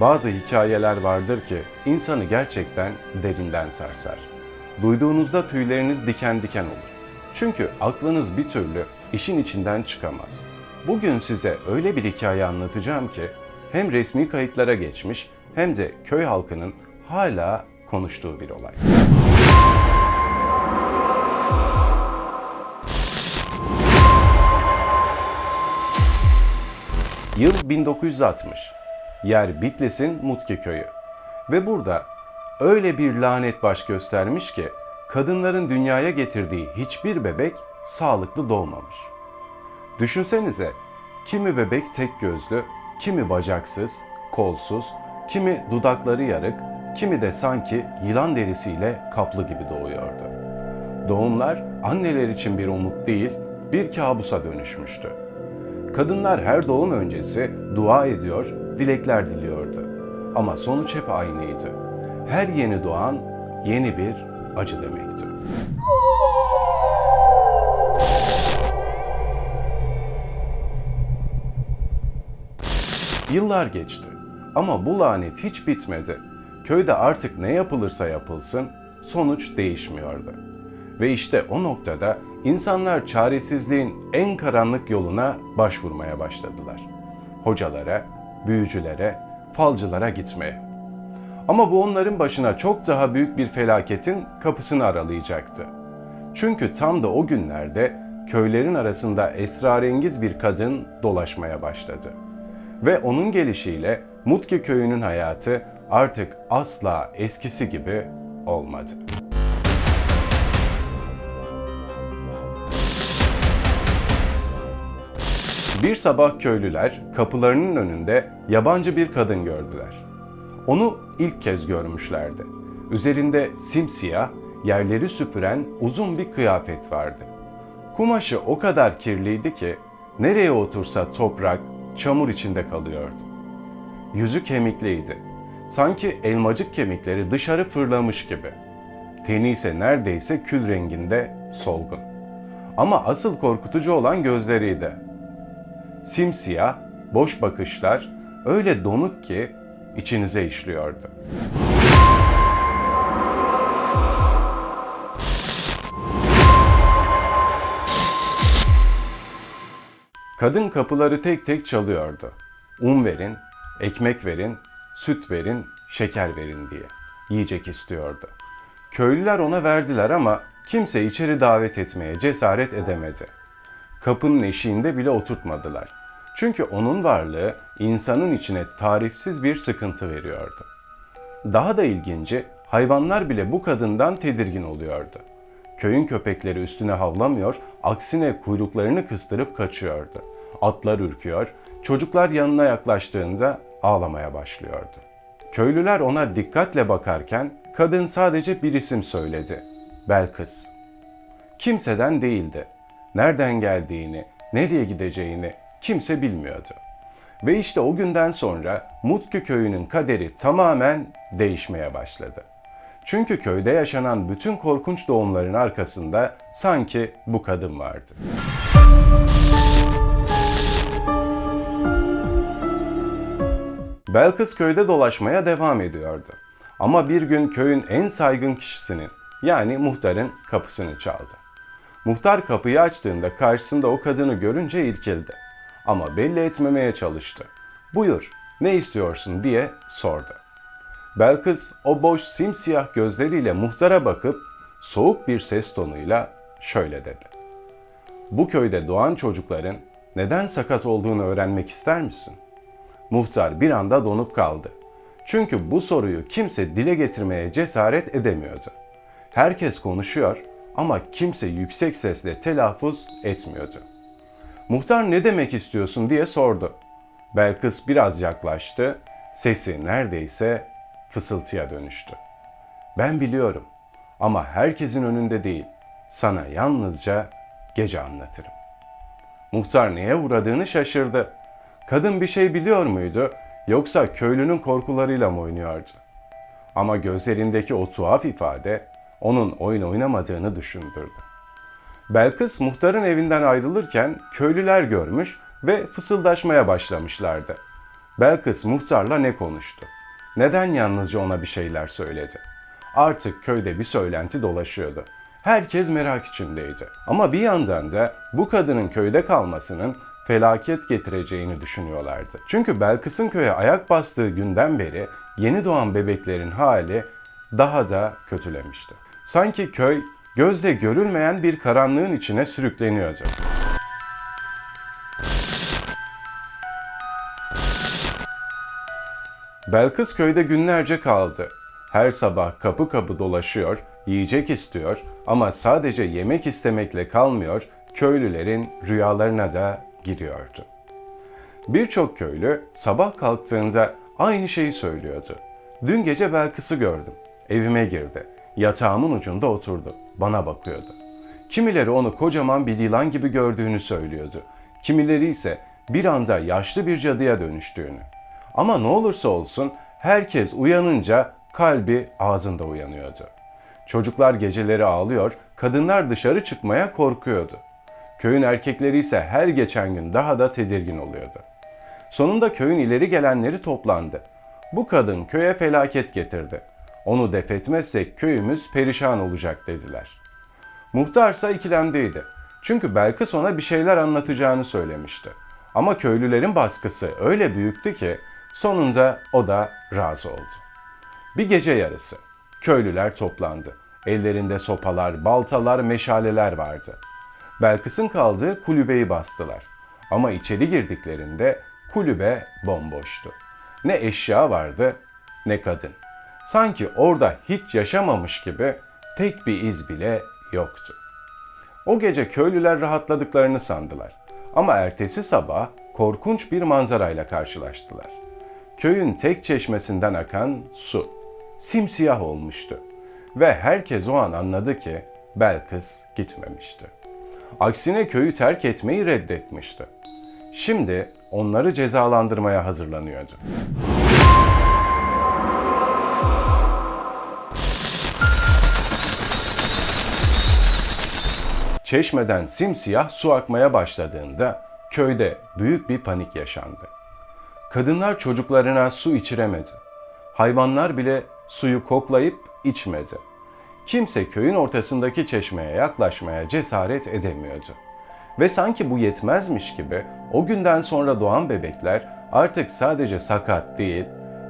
Bazı hikayeler vardır ki insanı gerçekten derinden sarsar. Duyduğunuzda tüyleriniz diken diken olur. Çünkü aklınız bir türlü işin içinden çıkamaz. Bugün size öyle bir hikaye anlatacağım ki hem resmi kayıtlara geçmiş hem de köy halkının hala konuştuğu bir olay. Yıl 1960. Yer Bitlis'in Mutki köyü. Ve burada öyle bir lanet baş göstermiş ki kadınların dünyaya getirdiği hiçbir bebek sağlıklı doğmamış. Düşünsenize kimi bebek tek gözlü, kimi bacaksız, kolsuz, kimi dudakları yarık, kimi de sanki yılan derisiyle kaplı gibi doğuyordu. Doğumlar anneler için bir umut değil, bir kabusa dönüşmüştü. Kadınlar her doğum öncesi dua ediyor, dilekler diliyordu. Ama sonuç hep aynıydı. Her yeni doğan yeni bir acı demekti. Yıllar geçti ama bu lanet hiç bitmedi. Köyde artık ne yapılırsa yapılsın sonuç değişmiyordu. Ve işte o noktada insanlar çaresizliğin en karanlık yoluna başvurmaya başladılar. Hocalara, büyücülere, falcılara gitmeye. Ama bu onların başına çok daha büyük bir felaketin kapısını aralayacaktı. Çünkü tam da o günlerde köylerin arasında esrarengiz bir kadın dolaşmaya başladı. Ve onun gelişiyle Mutki köyünün hayatı artık asla eskisi gibi olmadı. Bir sabah köylüler kapılarının önünde yabancı bir kadın gördüler. Onu ilk kez görmüşlerdi. Üzerinde simsiyah, yerleri süpüren uzun bir kıyafet vardı. Kumaşı o kadar kirliydi ki nereye otursa toprak, çamur içinde kalıyordu. Yüzü kemikliydi. Sanki elmacık kemikleri dışarı fırlamış gibi. Teni ise neredeyse kül renginde solgun. Ama asıl korkutucu olan gözleriydi. Simsiyah, boş bakışlar öyle donuk ki içinize işliyordu. Kadın kapıları tek tek çalıyordu. Un verin, ekmek verin, süt verin, şeker verin diye. Yiyecek istiyordu. Köylüler ona verdiler ama kimse içeri davet etmeye cesaret edemedi. Kapının eşiğinde bile oturtmadılar. Çünkü onun varlığı insanın içine tarifsiz bir sıkıntı veriyordu. Daha da ilginci hayvanlar bile bu kadından tedirgin oluyordu. Köyün köpekleri üstüne havlamıyor, aksine kuyruklarını kıstırıp kaçıyordu. Atlar ürküyor, çocuklar yanına yaklaştığında ağlamaya başlıyordu. Köylüler ona dikkatle bakarken kadın sadece bir isim söyledi. Belkıs. Kimseden değildi. Nereden geldiğini, nereye gideceğini kimse bilmiyordu. Ve işte o günden sonra Mutku köyünün kaderi tamamen değişmeye başladı. Çünkü köyde yaşanan bütün korkunç doğumların arkasında sanki bu kadın vardı. Belkıs köyde dolaşmaya devam ediyordu. Ama bir gün köyün en saygın kişisinin yani muhtarın kapısını çaldı. Muhtar kapıyı açtığında karşısında o kadını görünce irkildi. Ama belli etmemeye çalıştı. Buyur, ne istiyorsun diye sordu. Belkıs o boş simsiyah gözleriyle muhtara bakıp soğuk bir ses tonuyla şöyle dedi. Bu köyde doğan çocukların neden sakat olduğunu öğrenmek ister misin? Muhtar bir anda donup kaldı. Çünkü bu soruyu kimse dile getirmeye cesaret edemiyordu. Herkes konuşuyor ama kimse yüksek sesle telaffuz etmiyordu. Muhtar ne demek istiyorsun diye sordu. Belkıs biraz yaklaştı, sesi neredeyse fısıltıya dönüştü. Ben biliyorum ama herkesin önünde değil, sana yalnızca gece anlatırım. Muhtar neye uğradığını şaşırdı. Kadın bir şey biliyor muydu yoksa köylünün korkularıyla mı oynuyordu? Ama gözlerindeki o tuhaf ifade onun oyun oynamadığını düşündürdü. Belkıs muhtarın evinden ayrılırken köylüler görmüş ve fısıldaşmaya başlamışlardı. Belkıs muhtarla ne konuştu? Neden yalnızca ona bir şeyler söyledi? Artık köyde bir söylenti dolaşıyordu. Herkes merak içindeydi. Ama bir yandan da bu kadının köyde kalmasının felaket getireceğini düşünüyorlardı. Çünkü Belkıs'ın köye ayak bastığı günden beri yeni doğan bebeklerin hali daha da kötülemişti. Sanki köy gözle görülmeyen bir karanlığın içine sürükleniyordu. Belkıs köyde günlerce kaldı. Her sabah kapı kapı dolaşıyor, yiyecek istiyor ama sadece yemek istemekle kalmıyor, köylülerin rüyalarına da giriyordu. Birçok köylü sabah kalktığında aynı şeyi söylüyordu. Dün gece Belkıs'ı gördüm. Evime girdi. Yatağımın ucunda oturdu. Bana bakıyordu. Kimileri onu kocaman bir yılan gibi gördüğünü söylüyordu. Kimileri ise bir anda yaşlı bir cadıya dönüştüğünü. Ama ne olursa olsun herkes uyanınca kalbi ağzında uyanıyordu. Çocuklar geceleri ağlıyor, kadınlar dışarı çıkmaya korkuyordu. Köyün erkekleri ise her geçen gün daha da tedirgin oluyordu. Sonunda köyün ileri gelenleri toplandı. Bu kadın köye felaket getirdi. Onu def etmezsek köyümüz perişan olacak dediler. Muhtarsa ikilemdeydi. Çünkü Belkıs ona bir şeyler anlatacağını söylemişti. Ama köylülerin baskısı öyle büyüktü ki sonunda o da razı oldu. Bir gece yarısı köylüler toplandı. Ellerinde sopalar, baltalar, meşaleler vardı. Belkıs'ın kaldığı kulübeyi bastılar. Ama içeri girdiklerinde kulübe bomboştu. Ne eşya vardı ne kadın. Sanki orada hiç yaşamamış gibi tek bir iz bile yoktu. O gece köylüler rahatladıklarını sandılar. Ama ertesi sabah korkunç bir manzarayla karşılaştılar. Köyün tek çeşmesinden akan su simsiyah olmuştu ve herkes o an anladı ki Belkıs gitmemişti. Aksine köyü terk etmeyi reddetmişti. Şimdi onları cezalandırmaya hazırlanıyordu. Çeşmeden simsiyah su akmaya başladığında köyde büyük bir panik yaşandı. Kadınlar çocuklarına su içiremedi. Hayvanlar bile suyu koklayıp içmedi. Kimse köyün ortasındaki çeşmeye yaklaşmaya cesaret edemiyordu. Ve sanki bu yetmezmiş gibi o günden sonra doğan bebekler artık sadece sakat değil,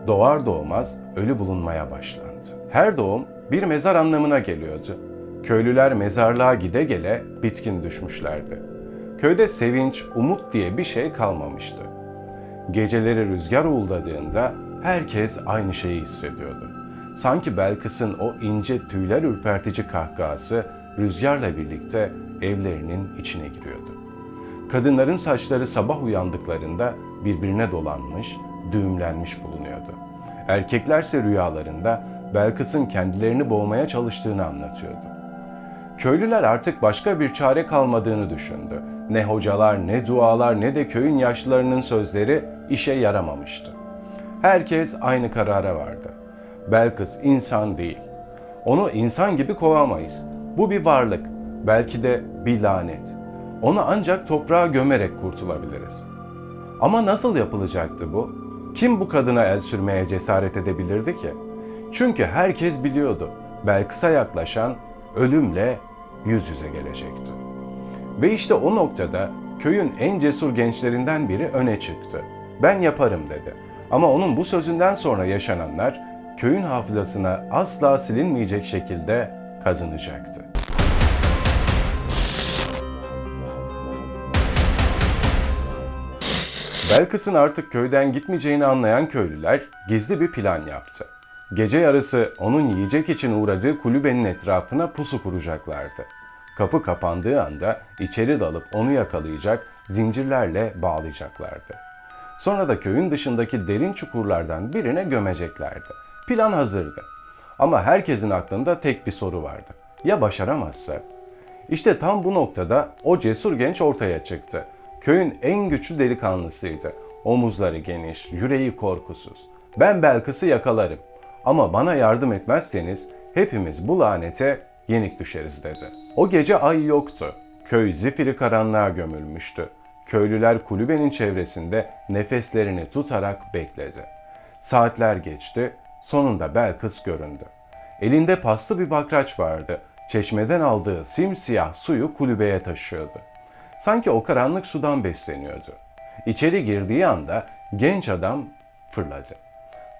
doğar doğmaz ölü bulunmaya başlandı. Her doğum bir mezar anlamına geliyordu. Köylüler mezarlığa gide gele bitkin düşmüşlerdi. Köyde sevinç, umut diye bir şey kalmamıştı. Geceleri rüzgar uğuldadığında herkes aynı şeyi hissediyordu. Sanki Belkıs'ın o ince tüyler ürpertici kahkahası rüzgarla birlikte evlerinin içine giriyordu. Kadınların saçları sabah uyandıklarında birbirine dolanmış, düğümlenmiş bulunuyordu. Erkeklerse rüyalarında Belkıs'ın kendilerini boğmaya çalıştığını anlatıyordu. Köylüler artık başka bir çare kalmadığını düşündü. Ne hocalar, ne dualar, ne de köyün yaşlılarının sözleri işe yaramamıştı. Herkes aynı karara vardı. Belkıs insan değil. Onu insan gibi kovamayız. Bu bir varlık, belki de bir lanet. Onu ancak toprağa gömerek kurtulabiliriz. Ama nasıl yapılacaktı bu? Kim bu kadına el sürmeye cesaret edebilirdi ki? Çünkü herkes biliyordu. Belkıs'a yaklaşan ölümle yüz yüze gelecekti. Ve işte o noktada köyün en cesur gençlerinden biri öne çıktı. Ben yaparım dedi. Ama onun bu sözünden sonra yaşananlar köyün hafızasına asla silinmeyecek şekilde kazınacaktı. Belkıs'ın artık köyden gitmeyeceğini anlayan köylüler gizli bir plan yaptı. Gece yarısı onun yiyecek için uğradığı kulübenin etrafına pusu kuracaklardı. Kapı kapandığı anda içeri dalıp onu yakalayacak, zincirlerle bağlayacaklardı. Sonra da köyün dışındaki derin çukurlardan birine gömeceklerdi. Plan hazırdı. Ama herkesin aklında tek bir soru vardı. Ya başaramazsa? İşte tam bu noktada o cesur genç ortaya çıktı. Köyün en güçlü delikanlısıydı. Omuzları geniş, yüreği korkusuz. Ben Belkıs'ı yakalarım. Ama bana yardım etmezseniz hepimiz bu lanete yenik düşeriz dedi. O gece ay yoktu. Köy zifiri karanlığa gömülmüştü. Köylüler kulübenin çevresinde nefeslerini tutarak bekledi. Saatler geçti, sonunda Belkıs göründü. Elinde paslı bir bakraç vardı. Çeşmeden aldığı simsiyah suyu kulübeye taşıyordu. Sanki o karanlık sudan besleniyordu. İçeri girdiği anda genç adam fırladı.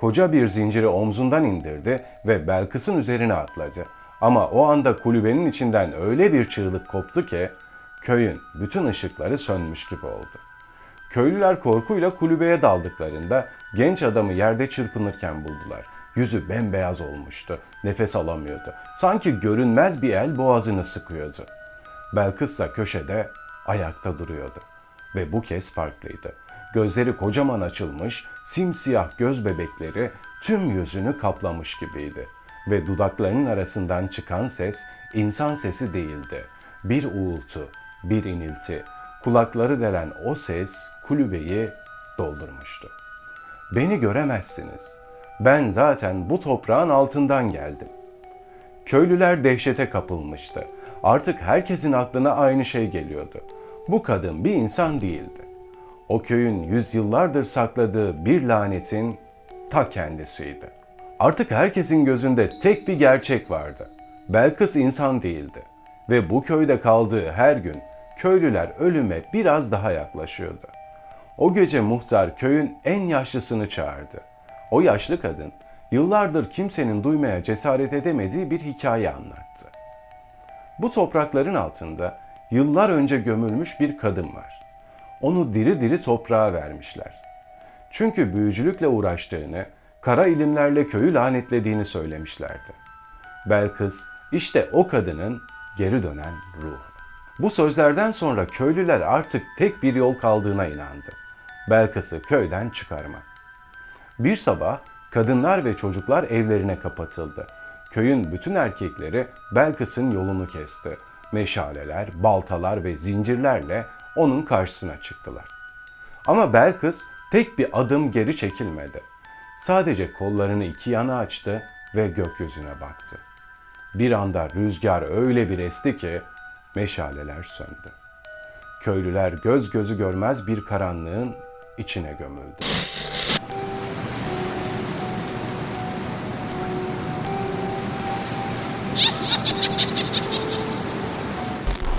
Koca bir zinciri omzundan indirdi ve Belkıs'ın üzerine atladı. Ama o anda kulübenin içinden öyle bir çığlık koptu ki köyün bütün ışıkları sönmüş gibi oldu. Köylüler korkuyla kulübeye daldıklarında genç adamı yerde çırpınırken buldular. Yüzü bembeyaz olmuştu, nefes alamıyordu. Sanki görünmez bir el boğazını sıkıyordu. Belkıs da köşede ayakta duruyordu. Ve bu kez farklıydı. Gözleri kocaman açılmış, simsiyah göz bebekleri tüm yüzünü kaplamış gibiydi. Ve dudaklarının arasından çıkan ses insan sesi değildi. Bir uğultu, bir inilti. Kulakları delen o ses kulübeyi doldurmuştu. Beni göremezsiniz. Ben zaten bu toprağın altından geldim. Köylüler dehşete kapılmıştı. Artık herkesin aklına aynı şey geliyordu. Bu kadın bir insan değildi. O köyün yüzyıllardır sakladığı bir lanetin ta kendisiydi. Artık herkesin gözünde tek bir gerçek vardı. Belkıs insan değildi. Ve bu köyde kaldığı her gün köylüler ölüme biraz daha yaklaşıyordu. O gece muhtar köyün en yaşlısını çağırdı. O yaşlı kadın yıllardır kimsenin duymaya cesaret edemediği bir hikaye anlattı. Bu toprakların altında yıllar önce gömülmüş bir kadın var. Onu diri diri toprağa vermişler. Çünkü büyücülükle uğraştığını, kara ilimlerle köyü lanetlediğini söylemişlerdi. Belkıs işte o kadının geri dönen ruhu. Bu sözlerden sonra köylüler artık tek bir yol kaldığına inandı. Belkıs'ı köyden çıkarmak. Bir sabah kadınlar ve çocuklar evlerine kapatıldı. Köyün bütün erkekleri Belkıs'ın yolunu kesti. Meşaleler, baltalar ve zincirlerle onun karşısına çıktılar. Ama Belkıs tek bir adım geri çekilmedi. Sadece kollarını iki yana açtı ve gökyüzüne baktı. Bir anda rüzgar öyle bir esti ki meşaleler söndü. Köylüler göz gözü görmez bir karanlığın içine gömüldü.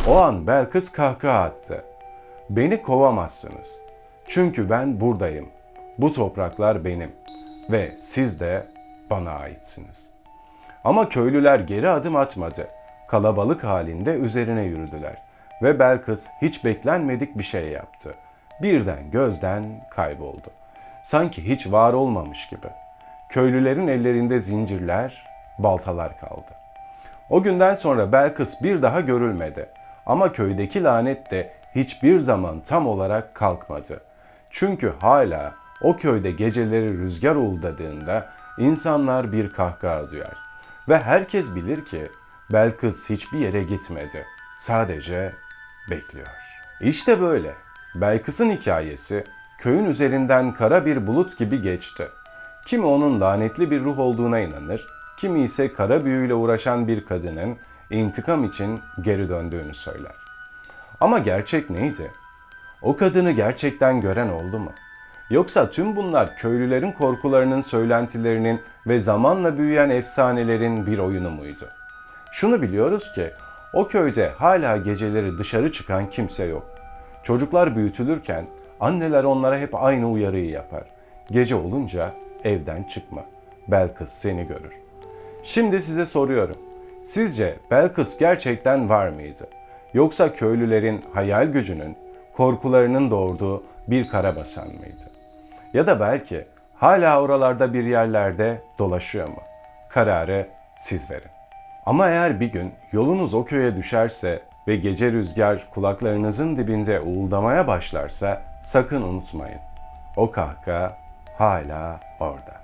O an Belkıs kahkaha attı. Beni kovamazsınız. Çünkü ben buradayım. Bu topraklar benim ve siz de bana aitsiniz. Ama köylüler geri adım atmadı. Kalabalık halinde üzerine yürüdüler ve Belkıs hiç beklenmedik bir şey yaptı. Birden gözden kayboldu. Sanki hiç var olmamış gibi. Köylülerin ellerinde zincirler, baltalar kaldı. O günden sonra Belkıs bir daha görülmedi. Ama köydeki lanet de hiçbir zaman tam olarak kalkmadı. Çünkü hala o köyde geceleri rüzgar uğuldadığında insanlar bir kahkaha duyar. Ve herkes bilir ki Belkıs hiçbir yere gitmedi. Sadece bekliyor. İşte böyle. Belkıs'ın hikayesi köyün üzerinden kara bir bulut gibi geçti. Kimi onun lanetli bir ruh olduğuna inanır, kimi ise kara büyüyle uğraşan bir kadının intikam için geri döndüğünü söyler. Ama gerçek neydi? O kadını gerçekten gören oldu mu? Yoksa tüm bunlar köylülerin korkularının, söylentilerinin ve zamanla büyüyen efsanelerin bir oyunu muydu? Şunu biliyoruz ki o köyde hala geceleri dışarı çıkan kimse yok. Çocuklar büyütülürken anneler onlara hep aynı uyarıyı yapar. Gece olunca evden çıkma. Belkıs seni görür. Şimdi size soruyorum. Sizce Belkıs gerçekten var mıydı? Yoksa köylülerin hayal gücünün, korkularının doğurduğu bir karabasan mıydı? Ya da belki hala oralarda bir yerlerde dolaşıyor mu? Kararı siz verin. Ama eğer bir gün yolunuz o köye düşerse ve gece rüzgar kulaklarınızın dibinde uğuldamaya başlarsa sakın unutmayın. O kahkaha hala orada.